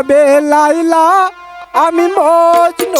হবে লাইলা আমি মজনু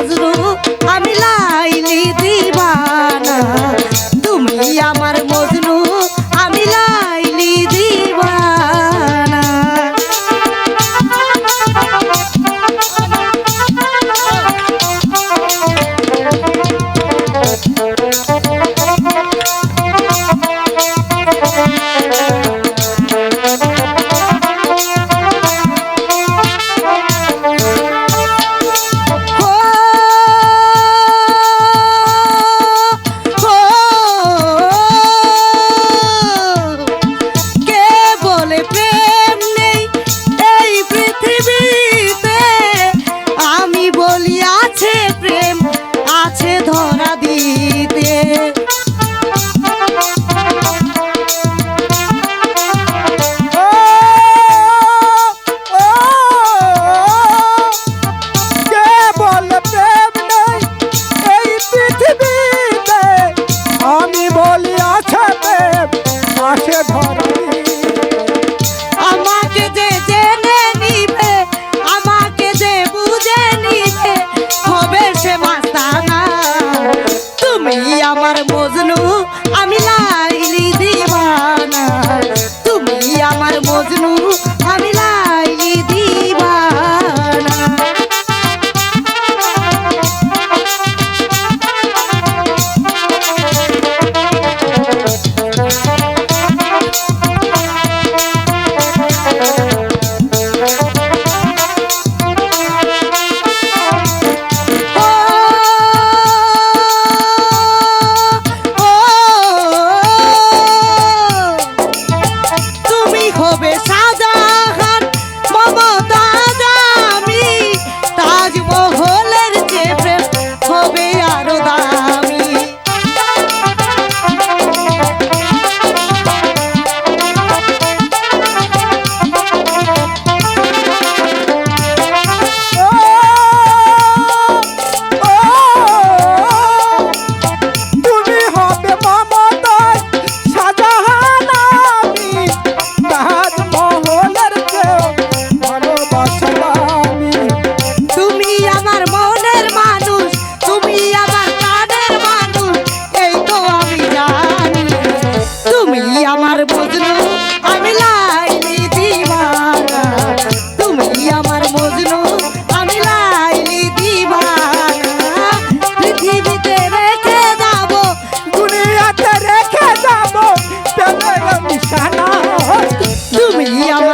মজনু আমি লাইলি দিবানা। তুমি আমার আমার মজনু আমি আমার বজনু আমি লাইলি দিবানা তুমি আমার বজনু আমি লাইলি দিবানা পৃথিবীতে রেখে যাব, দুনিয়াতে রেখে যাব তোমার নিশানা। তুমি আমার